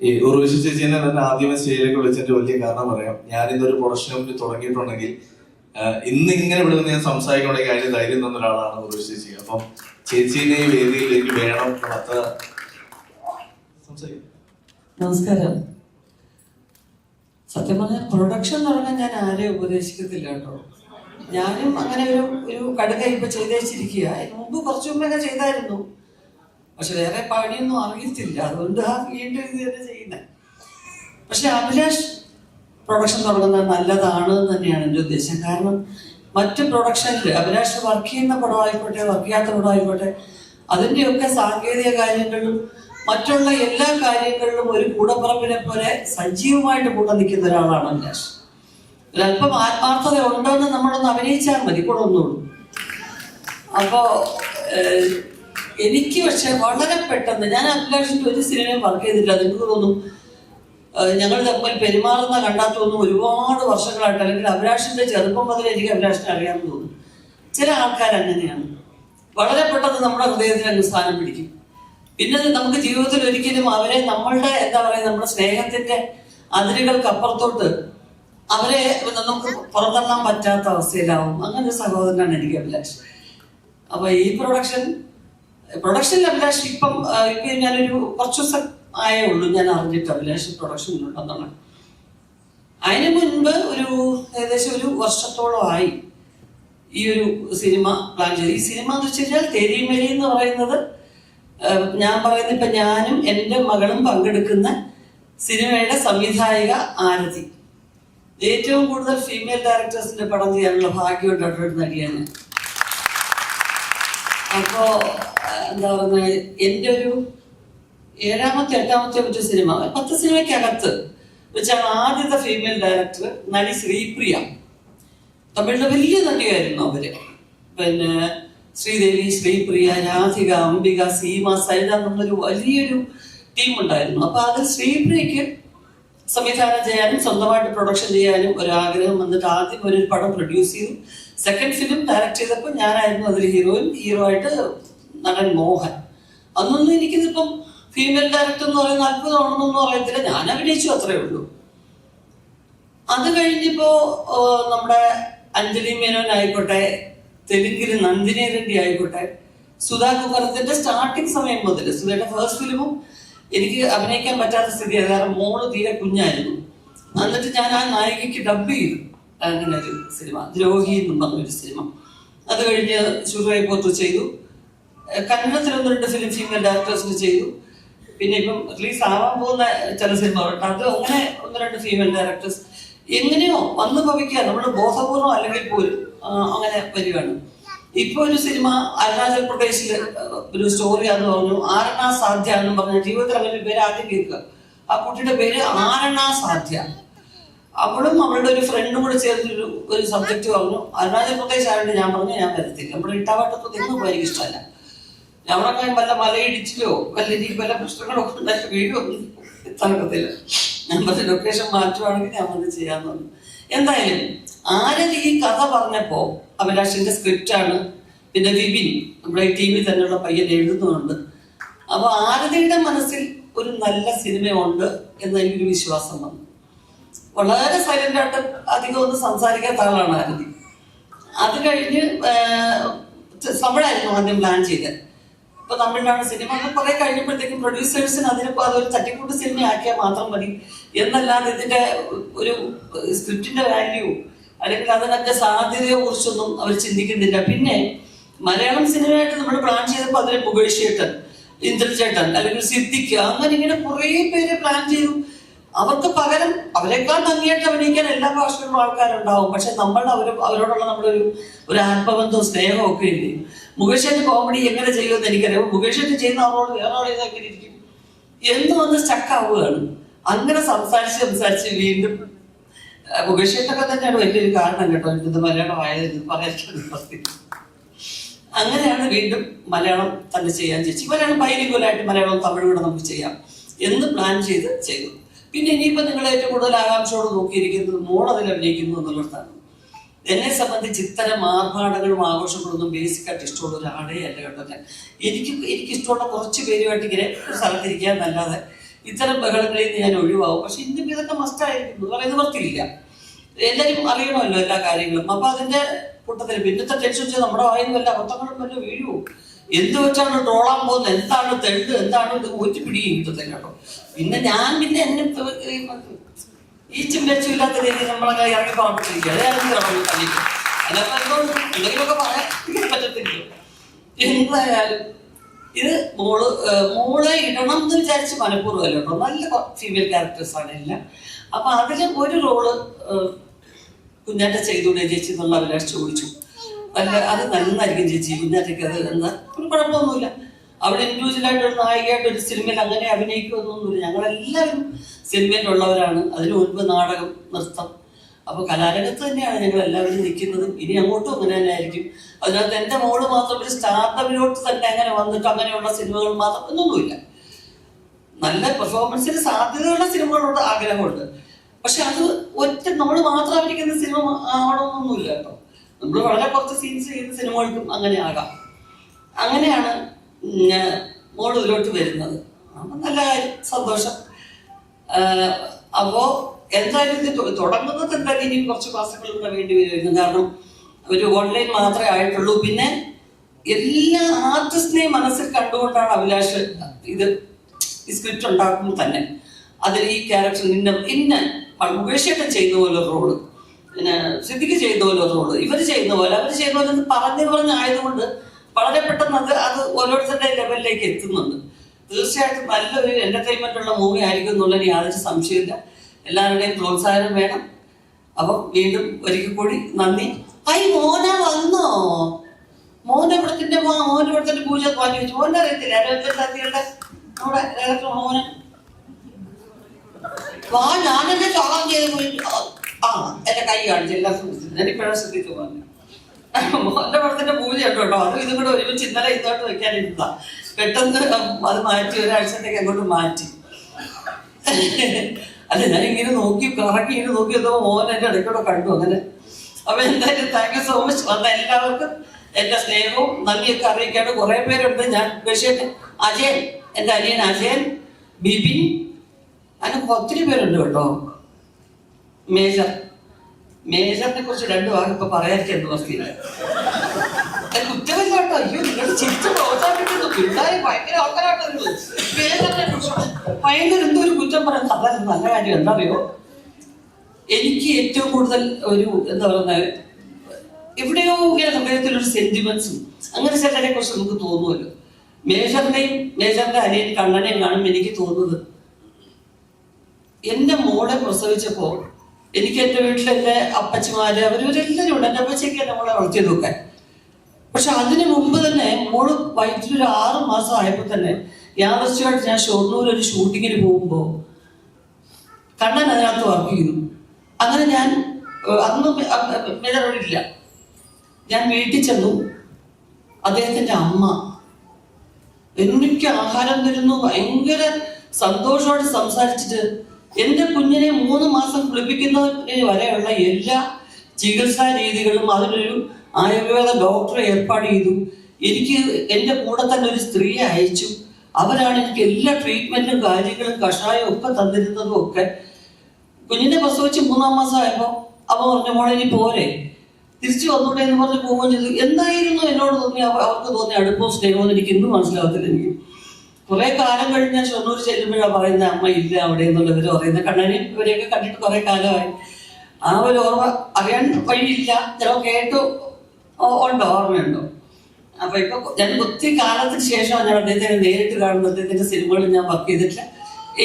ഈ ഉർവശി ചേച്ചീനെ തന്നെ ആദ്യമേ സ്റ്റേജിലേക്ക് വിളിച്ചതിന്റെ വലിയ കാരണം പറയാം. ഞാൻ ഇന്നൊരു പ്രൊഡക്ഷൻ കമ്പനി തുടങ്ങിയിട്ടുണ്ടെങ്കിൽ ഇന്ന് ഇങ്ങനെ ഇവിടെ നിന്ന് ഞാൻ സംസാരിക്കണമെങ്കിൽ അതിന് ധൈര്യം തന്ന ഒരാളാണ് ഉർവശി ചേച്ചി. അപ്പം ചേച്ചീനെ ഈ വേദിയിലേക്ക് വേണം അത്ര നമസ്കാരം. സത്യം പറഞ്ഞാൽ പ്രൊഡക്ഷൻ തുടങ്ങാൻ ഞാൻ ആരെയും ഉപദേശിക്കത്തില്ല കേട്ടോ. ഞാനും അങ്ങനെ ഒരു ഒരു കടുക ഇപ്പൊ ചെയ്തേച്ചിരിക്കുക അതിന് മുമ്പ് കുറച്ചു മുമ്പൊക്കെ ചെയ്തായിരുന്നു. പക്ഷെ വേറെ പണിയൊന്നും അറിയത്തില്ല. അതുകൊണ്ട് ആ വീണ്ടും ഇത് തന്നെ ചെയ്യുന്നത് പക്ഷെ അഭിലാഷ് പ്രൊഡക്ഷൻ തുടങ്ങുന്നത് നല്ലതാണ് തന്നെയാണ് എന്റെ ഉദ്ദേശം. കാരണം മറ്റ് പ്രൊഡക്ഷനിൽ അഭിലാഷ് വർക്ക് ചെയ്യുന്ന പടമായിക്കോട്ടെ വർക്ക് ചെയ്യാത്ത പടമായിക്കോട്ടെ അതിന്റെയൊക്കെ സാങ്കേതിക കാര്യങ്ങളിലും മറ്റുള്ള എല്ലാ കാര്യങ്ങളിലും ഒരു കൂടപ്പറമ്പിനെ പോലെ സജീവമായിട്ട് കൂടെ നിൽക്കുന്ന ഒരാളാണ് അഭിലാഷ്. ഒരല്പം ആത്മാർത്ഥത ഉണ്ടെന്ന് നമ്മളൊന്ന് അഭിനയിച്ചാൽ മതി കൂടെ ഒന്നുള്ളൂ അപ്പോ എനിക്ക് പക്ഷെ വളരെ പെട്ടെന്ന് ഞാൻ അഭിലാഷിന്റെ ഒരു സിനിമയും വർക്ക് ചെയ്തില്ല നിങ്ങൾക്ക് തോന്നും ഞങ്ങൾ തമ്മിൽ പെരുമാറുന്ന കണ്ടാൽ തോന്നും ഒരുപാട് വർഷങ്ങളായിട്ട്. അല്ലെങ്കിൽ അഭിലാഷിന്റെ ചെറുപ്പം മുതൽ എനിക്ക് അഭിലാഷിനെ അറിയാമെന്ന് തോന്നും ചില ആൾക്കാർ അങ്ങനെയാണ്. വളരെ പെട്ടെന്ന് നമ്മുടെ ഹൃദയത്തിൽ അങ്ങ് സ്ഥാനം പിടിക്കും. പിന്നെ നമുക്ക് ജീവിതത്തിൽ ഒരിക്കലും അവരെ നമ്മളുടെ എന്താ പറയുക നമ്മുടെ സ്നേഹത്തിന്റെ അതിരുകൾക്ക് അപ്പുറത്തോട്ട് അവരെ നമുക്ക് പുറന്തള്ളാൻ പറ്റാത്ത അവസ്ഥയിലാവും. അങ്ങനെ സഹോദരനാണ് എനിക്ക് അഭിലാഷ്. അപ്പൊ ഈ പ്രൊഡക്ഷൻ പ്രൊഡക്ഷനിൽ അഭിലാഷ് ഇപ്പം ഞാനൊരു കുറച്ചു ദിവസം ആയേ ഉള്ളൂ ഞാൻ അറിഞ്ഞിട്ട് അഭിലാഷ് പ്രൊഡക്ഷനിലുണ്ടെന്നുള്ളത് അതിന് മുൻപ് ഒരു ഏകദേശം ഒരു വർഷത്തോളം ആയി ഈ ഒരു സിനിമ പ്ലാൻ ചെയ്ത്. ഈ സിനിമ എന്ന് വെച്ച് കഴിഞ്ഞാൽ തെരിമലി എന്ന് പറയുന്നത് ഞാൻ പറയുന്ന ഇപ്പൊ ഞാനും എന്റെ മകളും പങ്കെടുക്കുന്ന സിനിമയുടെ സംവിധായിക ആരതി. ഏറ്റവും കൂടുതൽ ഫീമെയിൽ ഡയറക്ടേഴ്സിന്റെ പടം ചെയ്യാനുള്ള ഭാഗ്യം ഉണ്ടായിട്ടൊരു നടിയാണ് അപ്പോ എന്താ പറയുക എന്റെ ഒരു ഏഴാമത്തെ എട്ടാമത്തെ മറ്റു സിനിമ പത്ത് സിനിമയ്ക്കകത്ത് വെച്ചാണ് ആദ്യത്തെ ഫീമെയിൽ ഡയറക്ടർ നടി ശ്രീപ്രിയ. തമിഴിലെ വലിയ നടിയായിരുന്നു അവർ. പിന്നെ ശ്രീദേവി ശ്രീപ്രിയ രാധിക അംബിക സീമ സരിത എന്നൊരു വലിയൊരു ടീം ഉണ്ടായിരുന്നു. അപ്പൊ അത് ശ്രീപ്രിയക്ക് സംവിധാനം ചെയ്യാനും സ്വന്തമായിട്ട് പ്രൊഡക്ഷൻ ചെയ്യാനും ഒരു ആഗ്രഹം വന്നിട്ട് ആദ്യം ഒരു പടം പ്രൊഡ്യൂസ് ചെയ്തു. സെക്കൻഡ് ഫിലിം ഡയറക്ട് ചെയ്തപ്പോൾ ഞാനായിരുന്നു അതിൽ ഹീറോയിൻ ഹീറോ ആയിട്ട് നടൻ മോഹൻ. അന്നൊന്നും എനിക്കിതിപ്പം ഫീമെയിൽ ഡയറക്ടർ എന്ന് പറയുന്ന അത്ഭുതമാണെന്നൊന്നും അറിയത്തില്ല. ഞാൻ അഭിനയിച്ചു അത്രേ ഉള്ളൂ. അത് കഴിഞ്ഞിപ്പോ നമ്മുടെ അഞ്ജലി മേനോൻ ആയിക്കോട്ടെ തെലുങ്കിൽ നന്ദിനി റെഡ്ഡി ആയിക്കോട്ടെ സുധാ കുമാരത്തിന്റെ സ്റ്റാർട്ടിങ് സമയം മുതൽ സുധയുടെ ഫസ്റ്റ് ഫിലിമും എനിക്ക് അഭിനയിക്കാൻ പറ്റാത്ത സ്ഥിതി കാരണം മോൾ തീരെ കുഞ്ഞായിരുന്നു. എന്നിട്ട് ഞാൻ ആ നായികയ്ക്ക് ഡബ് ചെയ്തു. അങ്ങനെ ഒരു സിനിമ ദ്രോഹി എന്നും പറഞ്ഞൊരു സിനിമ അത് കഴിഞ്ഞ് ചുറുവായി പോത്തു ചെയ്തു. കന്നഡത്തിൽ രണ്ട് ഫിലിം ഫീമെയിൽ ഡയറക്ടേഴ്സിന് ചെയ്തു. പിന്നെ ഇപ്പം റിലീസ് ആവാൻ പോകുന്ന ചില സിനിമകളുണ്ട് അത് അങ്ങനെ ഒന്ന് രണ്ട് ഫീമെയിൽ ഡയറക്ടേഴ്സ് എങ്ങനെയോ വന്ന് ഭവിക്കുക നമ്മൾ ബോധപൂർവം അല്ലെങ്കിൽ പോലും അങ്ങനെ വരികയാണ്. ഇപ്പൊ ഒരു സിനിമ അരുണാചൽ പ്രദേശിൽ ഒരു സ്റ്റോറി ആണെന്ന് പറഞ്ഞു. ആരണ സാധ്യ എന്ന് പറഞ്ഞ ജീവിതത്തിൽ അങ്ങനെ പേര് ആദ്യം കേൾക്കുക. ആ കുട്ടിയുടെ പേര് ആരണ സാധ്യ. അവളും അവളുടെ ഒരു ഫ്രണ്ടും കൂടെ ചേർന്നൊരു ഒരു സബ്ജക്റ്റ് പറഞ്ഞു അരുണാചൽ പ്രദേശ് ആയതുകൊണ്ട് ഞാൻ പറഞ്ഞു ഞാൻ വരത്തില്ല. നമ്മുടെ ഇട്ടാവട്ടത്ത് നിന്ന് പോയി ഇഷ്ടമല്ല. ഞങ്ങളൊക്കെ വല്ല മലയിടിച്ചിലോ വല്ല രീതിയിൽ വല്ല പ്രശ്നങ്ങളോ വീടോ തണക്കത്തില്ല ഞാൻ പറഞ്ഞ ലൊക്കേഷൻ മാറ്റുവാണെങ്കിൽ വന്ന് ചെയ്യാന്ന് പറഞ്ഞു എന്തായാലും ആരതി ഈ കഥ പറഞ്ഞപ്പോ അഭിലാഷിന്റെ ആണ് പിന്നെ വിപിൻ നമ്മുടെ ഈ ടീമിൽ തന്നെയുള്ള പയ്യൻ എഴുതുന്നുണ്ട് അപ്പൊ ആരതിയുടെ മനസ്സിൽ ഒരു നല്ല സിനിമയുണ്ട് എന്ന് എനിക്കൊരു വിശ്വാസം വന്നു. വളരെ സൈലന്റ് ആയിട്ട് അധികം ഒന്നും സംസാരിക്കാത്ത ആളാണ് ആരതി. അത് കഴിഞ്ഞ് ആഹ്, ആദ്യം പ്ലാൻ ചെയ്തത്. ഇപ്പൊ തമിഴിലാണ് സിനിമ അങ്ങനെ കുറെ കഴിഞ്ഞപ്പോഴത്തേക്കും പ്രൊഡ്യൂസേഴ്സിന് അതിനിപ്പോ അതൊരു തട്ടിക്കൂട്ട് സിനിമ ആക്കിയാൽ മാത്രം മതി. എന്നല്ലാതെ ഇതിന്റെ ഒരു സ്ക്രിപ്റ്റിന്റെ വാല്യൂ അല്ലെങ്കിൽ അതിനൊക്കെ സാധ്യതയെ കുറിച്ചൊന്നും അവർ ചിന്തിക്കുന്നില്ല. പിന്നെ മലയാളം സിനിമയായിട്ട് നമ്മൾ പ്ലാൻ ചെയ്തപ്പോൾ അതിന് മുകേഷ് ചേട്ടൻ ഇന്ദ്രചേട്ടൻ അല്ലെങ്കിൽ സിദ്ദിഖ് അങ്ങനെ ഇങ്ങനെ കുറേ പേര് പ്ലാൻ ചെയ്തു. അവർക്ക് പകരം അവരെക്കാൾ ഭംഗിയായിട്ട് അഭിനയിക്കാൻ എല്ലാ ഭാഷകളിലും ആൾക്കാരുണ്ടാവും. പക്ഷെ നമ്മൾ അവർ അവരോടുള്ള നമ്മുടെ ഒരു ഒരു ആത്മബന്ധവും സ്നേഹവും ഒക്കെ ഇല്ലേ? മുകേഷേന്റെ കോമഡി എങ്ങനെ ചെയ്യുമെന്ന് എനിക്കറിയാം. മുകേഷേന്റെ ചെയ്യുന്ന അവരോട് വേറെ ഇതാക്കി ഇരിക്കും? എന്ന് വന്ന് സ്റ്റക്കാവുകയാണ് അങ്ങനെ സംസാരിച്ച് സംസാരിച്ച് വീണ്ടും മുകേഷേട്ടൊക്കെ തന്നെയാണ് വലിയൊരു കാരണം കേട്ടോ. എനിക്കിത് മലയാളം ആയത് പറയാൻ അങ്ങനെയാണ് വീണ്ടും മലയാളം തന്നെ ചെയ്യാൻ ചേച്ചി. മലയാളം ബൈലിംഗുലായിട്ട് മലയാളം തമിഴ് കൂടെ നമുക്ക് ചെയ്യാം. എന്ന് പ്ലാൻ ചെയ്ത് ചെയ്തു. പിന്നെ ഇനിയിപ്പോൾ നിങ്ങൾ ഏറ്റവും കൂടുതൽ ആകാംക്ഷയോട് നോക്കിയിരിക്കുന്നത് മോൾ അതിൽ അഭിനയിക്കുന്നു എന്നുള്ളതാണ് എന്നെ സംബന്ധിച്ച് ഇത്തരം ആർഭാടങ്ങളും ആഘോഷങ്ങളൊന്നും ബേസിക് ആയിട്ട് ഇഷ്ടമുള്ള ഒരാളേ അല്ല കേട്ടോ ഞാൻ. എനിക്ക് എനിക്ക് ഇഷ്ടമുള്ള കുറച്ച് പേരുമായിട്ട് ഇങ്ങനെ സ്ഥലത്തിരിക്കാൻ നല്ലാതെ ഇത്തരം ബഹളങ്ങളിൽ നിന്ന് ഞാൻ ഒഴിവാകും. പക്ഷെ ഇന്നും ഇതൊക്കെ മസ്റ്റായിരിക്കുന്നു പറയുന്ന വർത്തിയില്ല എല്ലാവരും അറിയണമല്ലോ എല്ലാ കാര്യങ്ങളും. അപ്പൊ അതിന്റെ കൂട്ടത്തിൽ പിന്നത്തെ ടെൻഷൻ വെച്ചാൽ നമ്മുടെ വായിൽ വല്ല അബദ്ധങ്ങളും വല്ല വീഴുവോ? എന്ത് വെച്ചാണ് ട്രോളാൻ പോകുന്നത്? എന്താണ് തെണ്ട്? എന്താണ് ഊറ്റി പിടിയും കിട്ടത്തില്ല കേട്ടോ? പിന്നെ ഞാൻ പിന്നെ എന്നെ ഈ ചിമ്പച്ചും ഇല്ലാത്ത രീതിയിൽ നമ്മളൊക്കെ ഇറങ്ങി എന്തുകൊണ്ട്? എന്തെങ്കിലുമൊക്കെ പറയാൻ പറ്റത്തില്ല എന്തായാലും ഇത് മോൾ മോളെ ഇടണം എന്ന് വിചാരിച്ച് മനഃപൂർവമല്ല കേട്ടോ. നല്ല ഫീമെയിൽ ക്യാരക്ടേഴ്സ് ആണ് എല്ലാം. അപ്പൊ അതിൽ ഒരു റോൾ കുഞ്ഞാറ്റ ചെയ്തൂടെ ചേച്ചി എന്നുള്ള അഭിലാഷ് ചോദിച്ചു. അല്ല അത് നന്നായിരിക്കും ചേച്ചി. കുഞ്ഞാറ്റയ്ക്ക് അത് എന്താ ഒരു കുഴപ്പമൊന്നുമില്ല. അവിടെ ഇൻഡിവിജ്വൽ ആയിട്ട് ഒരു നായികയായിട്ട് ഒരു സിനിമയിൽ അങ്ങനെ അഭിനയിക്കുമെന്നൊന്നുമില്ല. ഞങ്ങളെല്ലാവരും സിനിമയിലുള്ളവരാണ്. അതിന് മുൻപ് നാടകം നൃത്തം. അപ്പൊ കലാരംഗത്ത് തന്നെയാണ് ഞങ്ങൾ എല്ലാവരും നിൽക്കുന്നതും. ഇനി അങ്ങോട്ടും അങ്ങനെ തന്നെ ആയിരിക്കും അതിനകത്ത് എന്റെ മോൾ മാത്രം ഒരു സ്റ്റാർട്ടപ്പിലോട്ട് തന്നെ അങ്ങനെ വന്നിട്ട് അങ്ങനെയുള്ള സിനിമകൾ മാത്രം എന്നൊന്നുമില്ല. നല്ല പെർഫോമൻസിന് സാധ്യതയുള്ള സിനിമകളോട് ആഗ്രഹമുണ്ട്. പക്ഷെ അത് ഒറ്റ നമ്മൾ മാത്രം അഭിനയിക്കുന്ന സിനിമ ആവണമെന്നൊന്നുമില്ല കേട്ടോ. നമ്മൾ വളരെ കുറച്ച് സീൻസ് ചെയ്യുന്ന സിനിമകൾക്കും അങ്ങനെ ആകാം അങ്ങനെയാണ് ഞാൻ മോൾ ഇതിലോട്ട് വരുന്നത്. അപ്പം നല്ല കാര്യം സന്തോഷം. അപ്പോൾ അപ്പോ എന്തായാലും ഇത് തുടങ്ങുന്നത് എന്തായാലും ഇനിയും കുറച്ച് കൂടെ വേണ്ടി വരുമായിരുന്നു കാരണം ഒരു ഓൺലൈൻ മാത്രമേ ആയിട്ടുള്ളൂ. പിന്നെ എല്ലാ ആർട്ടിസ്റ്റിനെയും മനസ്സിൽ കണ്ടുകൊണ്ടാണ് അഭിലാഷ് ഇത് ഈ സ്ക്രിപ്റ്റ് ഉണ്ടാക്കുമ്പോൾ തന്നെ. അതിൽ ഈ ക്യാരക്ടർ ഇന്ന ഇന്ന മുകേഷേട്ടൻ ചെയ്യുന്ന പോലെ റോൾ പിന്നെ സിദ്ധിക്ക് ചെയ്യുന്ന പോലെ റോൾ ഇവർ ചെയ്യുന്ന പോലെ അവർ ചെയ്യുന്ന പോലെ പറഞ്ഞു പറഞ്ഞ് പറഞ്ഞ് ആയതുകൊണ്ട് വളരെ പെട്ടെന്ന് അത് അത് ഓരോരുത്തരുടെ ലെവലിലേക്ക് എത്തുന്നുണ്ട്. തീർച്ചയായിട്ടും നല്ലൊരു എന്റർടൈൻമെന്റ് ഉള്ള മൂവി ആയിരിക്കും എന്നുള്ളതിന് യാതൊരു സംശയമില്ല എല്ലാവരുടെയും പ്രോത്സാഹനം വേണം. അപ്പം വീണ്ടും ഒരിക്കൽ കൂടി നന്ദി. ഐ മോന വന്നോ? മോനെ ഇവിടത്തിന്റെ മോനെ ഇവിടത്തിന്റെ പൂജ വാങ്ങി വെച്ചു മോനെ അറിയത്തില്ല. മോനെ. വാ ഞാനെന്നെ ചോളം ചെയ്ത് പോയി എന്റെ കൈ കാണിച്ചു എല്ലാ ശ്രദ്ധിച്ചു ഞാൻ ഇപ്പോഴും ശ്രദ്ധിച്ചു പറഞ്ഞു മോന്റെ പടത്തിന്റെ പൂജ ഉണ്ട് കേട്ടോ. അതും ഇതും കൂടെ ഒരുമിച്ച് ഇന്നലെ ഇതോട്ട് വെക്കാനിരുന്നതാ. പെട്ടെന്ന് അത് മാറ്റി ഒരാഴ്ചത്തേക്ക് അങ്ങോട്ട് മാറ്റി. അല്ല ഞാൻ ഇങ്ങനെ നോക്കി കറക്കി ഇങ്ങനെ നോക്കി എന്തോ മോൻ എന്റെ ഇടയ്ക്കൂടെ കണ്ടു അങ്ങനെ. അപ്പൊ എന്തായാലും താങ്ക് യു സോ മച്ച് വന്ന എല്ലാവർക്കും എന്റെ സ്നേഹവും നന്ദിയൊക്കെ അറിയിക്കാണ്ട് കുറെ പേരുണ്ട്. ഞാൻ ബഷീർ അജയൻ എന്റെ അനിയൻ അജയൻ ബിബിൻ അങ്ങനെ ഒത്തിരി പേരുണ്ട് കേട്ടോ. മേജർ മേജറിനെ കുറിച്ച് രണ്ടു വാക്ക് ഇപ്പൊ പറയാതിരിക്കുന്നു നിർത്തിയില്ല കുറ്റമില്ല അയ്യോ നിങ്ങൾ ചിരിച്ച് പ്രോത്സാഹിപ്പിക്കുന്നു. പിള്ളേരെ ഭയങ്കര ഭയങ്കര എന്തോ ഒരു കുറ്റം പറയുന്നത് അതല്ല നല്ല കാര്യം. എന്താ അറിയോ എനിക്ക് ഏറ്റവും കൂടുതൽ ഒരു എന്താ പറയുന്നത് എവിടെയോ ഇങ്ങനെ ഹൃദയത്തിലൊരു സെന്റിമെന്റ്സും അങ്ങനെ ചിലരെ കുറിച്ച് നമുക്ക് തോന്നുമല്ലോ. മേജറിനെയും മേജറിന്റെ അനിയൻ കണ്ണനെയും കാണുമ്പോൾ എനിക്ക് തോന്നുന്നത് എന്റെ മോളെ പ്രസവിച്ചപ്പോ എനിക്ക് എന്റെ വീട്ടിൽ എന്റെ അപ്പച്ചമാര് അവരവരെല്ലാവരും ഉണ്ട്. എന്റെ അപ്പച്ചയ്ക്ക് നമ്മളെ മോളെ വളർത്തിയത് നോക്കാൻ പക്ഷെ അതിനു മുമ്പ് തന്നെ മോൾ വയറ്റിലൊരു ആറ് മാസം ആയപ്പോ തന്നെ യാദർച്ഛമായിട്ട് ഞാൻ ഷൊർണൂർ ഒരു ഷൂട്ടിങ്ങിന് പോകുമ്പോൾ കണ്ണൻ അതിനകത്ത് വർക്ക് ചെയ്തു. അങ്ങനെ ഞാൻ അന്ന് മെതറില്ല ഞാൻ വീട്ടിൽ ചെന്നു. അദ്ദേഹത്തിന്റെ അമ്മ എനിക്ക് ആഹാരം തരുന്നു. ഭയങ്കര സന്തോഷമായിട്ട് സംസാരിച്ചിട്ട് എന്റെ കുഞ്ഞിനെ മൂന്ന് മാസം കുളിപ്പിക്കുന്നതിന് വരെയുള്ള എല്ലാ ചികിത്സാ രീതികളും അതിനൊരു ആയുർവേദ ഡോക്ടറെ ഏർപ്പാട് ചെയ്തു. എനിക്ക് എന്റെ കൂടെ തന്നെ ഒരു സ്ത്രീയെ അയച്ചു. അവരാണ് എനിക്ക് എല്ലാ ട്രീറ്റ്മെന്റും കാര്യങ്ങളും കഷായവും ഒക്കെ തന്നിരുന്നതും ഒക്കെ. കുഞ്ഞിനെ പ്രസവിച്ച് മൂന്നാം മാസം ആയപ്പോ അവ പറഞ്ഞ മോളെ ഇനി പോരെ. തിരിച്ചു വന്നോട്ടെ എന്ന് പറഞ്ഞ് പോവുകയും ചെയ്തു. എന്തായിരുന്നു എന്നോട് തോന്നി അവ- അവർക്ക് തോന്നിയ അടുപ്പവും സ്നേഹവും എനിക്ക് ഇന്നും മനസ്സിലാകത്തില്ല എനിക്ക്. കുറെ കാലം കഴിഞ്ഞ് ഷൊർണൂർ ചെല്ലുമ്പോഴാണ് പറയുന്നത് അമ്മ ഇല്ല അവിടെ എന്നുള്ളവർ പറയുന്നത്. കണ്ണനെ ഇവരെയൊക്കെ കണ്ടിട്ട് കുറെ കാലമായി. ആ ഒരു ഓർമ്മ അറിയാൻ വഴിയില്ല. ചിലപ്പോൾ കേട്ടു ഉണ്ടോ? ഓർമ്മയുണ്ടോ? അപ്പൊ ഇപ്പൊ ഞാൻ ഒത്തിരി കാലത്തിന് ശേഷമാണ് ഞാൻ അദ്ദേഹത്തിനെ നേരിട്ട് കാണുന്നത്. അദ്ദേഹത്തിന്റെ സിനിമകളിൽ ഞാൻ വർക്ക് ചെയ്തിട്ടില്ല.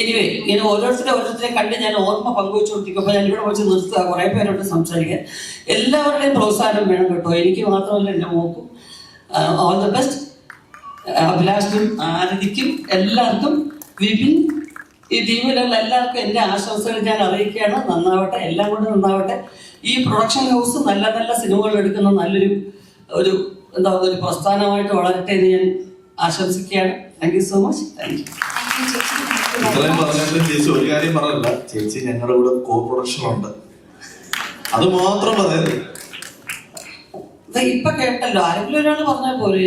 എനിവേ ഇങ്ങനെ ഓരോരുത്തരെ ഓരോരുത്തരെ കണ്ട് ഞാൻ ഓർമ്മ പങ്കുവെച്ചുകൊണ്ടിരിക്കുമ്പോൾ ഞാൻ ഇവിടെ വെച്ച് നിർത്തുക. കുറെ പേരോട് സംസാരിക്കാൻ. എല്ലാവരുടെയും പ്രോത്സാഹനം വേണം കേട്ടോ. എനിക്ക് മാത്രമല്ല എന്റെ മോക്കും. ഓൾ ദ ബെസ്റ്റ് അഭിലാഷിനും ആരതിക്കും എല്ലാവർക്കും വിപിൻ ഈ ടീമിലുള്ള എല്ലാവർക്കും എന്റെ ആശംസകൾ ഞാൻ അറിയിക്കുകയാണ്. നന്നാവട്ടെ എല്ലാം കൂടെ നന്നാവട്ടെ. ഈ പ്രൊഡക്ഷൻ ഹൗസ് നല്ല നല്ല സിനിമകൾ എടുക്കുന്ന നല്ലൊരു ഒരു എന്താ ഒരു പ്രസ്ഥാനമായിട്ട് വളരട്ടെ എന്ന് ഞാൻ ആശംസിക്കുകയാണ്. Thank you so much thank you ഇത്രയും ചേച്ചി ഒരു കാര്യം പറഞ്ഞല്ല ചേച്ചി ഞങ്ങളുടെ കൂടെ കോ പ്രൊഡക്ഷൻ ഉണ്ട്. അത് മാത്രം ഇപ്പൊ കേട്ടല്ലോ. ആരെങ്കിലും ഒരാൾ പറഞ്ഞാൽ പോലെ